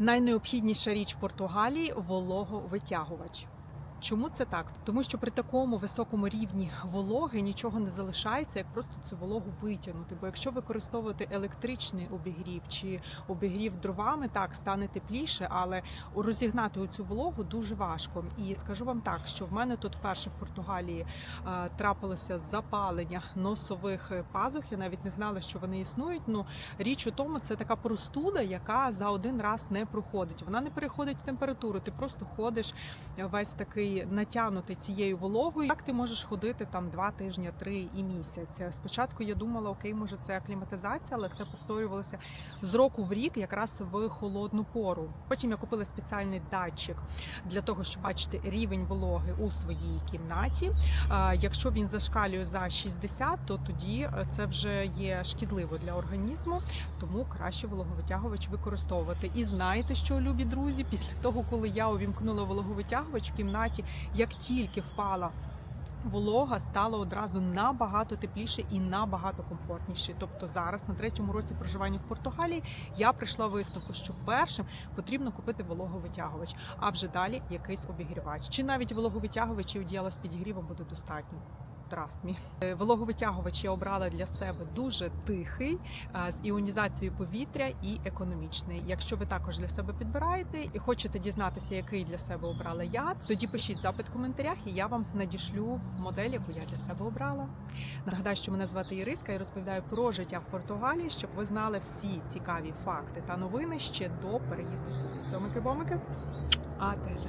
Найнеобхідніша річ в Португалії вологовитягувач. Чому це так? Тому що при такому високому рівні вологи нічого не залишається, як просто цю вологу витягнути. Бо якщо використовувати електричний обігрів чи обігрів дровами, так стане тепліше, але розігнати оцю вологу дуже важко. І скажу вам так, що в мене тут вперше в Португалії е, трапилося запалення носових пазух. Я навіть не знала, що вони існують. Ну річ у тому, це така простуда, яка за один раз не проходить. Вона не переходить в температуру. Ти просто ходиш весь такий натягнутий цією вологою. Як ти можеш ходити там два тижні, три і місяць? Спочатку я думала, окей, може це акліматизація, але це повторювалося з року в рік, якраз в холодну пору. Потім я купила спеціальний датчик для того, щоб бачити рівень вологи у своїй кімнаті. Якщо він зашкалює за 60, то тоді е, це вже є шкідливо для організму, тому краще вологовитягувач використовувати. І знаєте, що любі друзі, після того, коли я увімкнула вологовитягувач в кімнаті, як тільки впала. Волога стало одразу набагато тепліше і набагато комфортніше. Тобто зараз на третьому році проживання в Португалії я прийшла висновку, що першим потрібно купити вологовитягувач, а вже далі якийсь обігрівач. Чи навіть вологовитягувач і одіяло з підігрівом буде достатньо. Trust me. Е, Вологовитягувач я обрала для себе дуже тихий з іонізацією повітря і економічний. Якщо ви також для себе підбираєте і хочете дізнатися, який для себе обрала я, тоді пишіть запит в коментарях, і я вам надішлю модель, яку я для себе обрала. Нагадаю, що мене звати Іриска і розповідаю про життя в Португалії, щоб ви знали всі цікаві факти та новини ще до переїзду сюди. Цьомики-бомики. А теж.